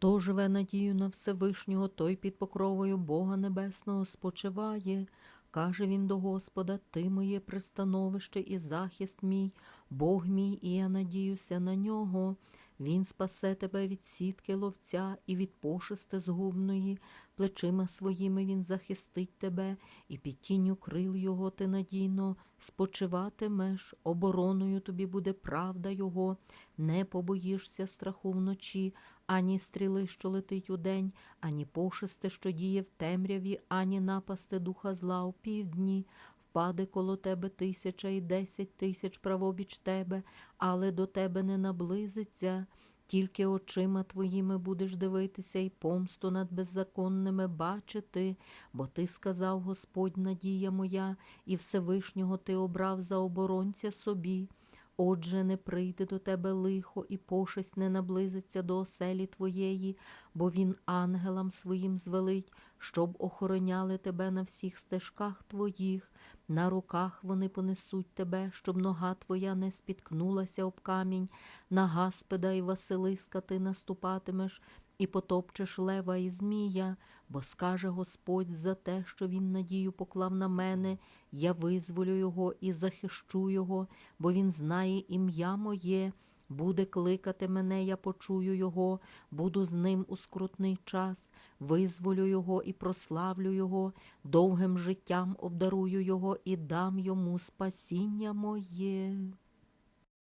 Хто живе надію на Всевишнього, той під покровою Бога Небесного спочиває. Каже він до Господа, Ти моє пристановище і захист мій, Бог мій, і я надіюся на нього. Він спасе тебе від сітки ловця і від пошисти згубної, плечима своїми він захистить тебе, і під тінню крил його ти надійно спочиватимеш, обороною тобі буде правда його, не побоїшся страху вночі, ані стріли, що летить удень, ані пошисти, що діє в темряві, ані напасти духа зла у півдні. Впаде коло тебе тисяча і десять тисяч правобіч тебе, але до тебе не наблизиться. Тільки очима твоїми будеш дивитися і помсту над беззаконними бачити, бо ти сказав Господь, надія моя, і Всевишнього ти обрав за оборонця собі. Отже, не прийде до тебе лихо, і пошесть не наблизиться до оселі твоєї, бо він ангелам своїм звелить, щоб охороняли тебе на всіх стежках твоїх. На руках вони понесуть тебе, щоб нога твоя не спіткнулася об камінь, на Гаспеда і Василиска ти наступатимеш, і потопчеш лева і змія, бо скаже Господь за те, що він надію поклав на мене, я визволю його і захищу його, бо він знає ім'я моє. Буде кликати мене, я почую його, буду з ним у скрутний час, визволю його і прославлю його, довгим життям обдарую його і дам йому спасіння моє.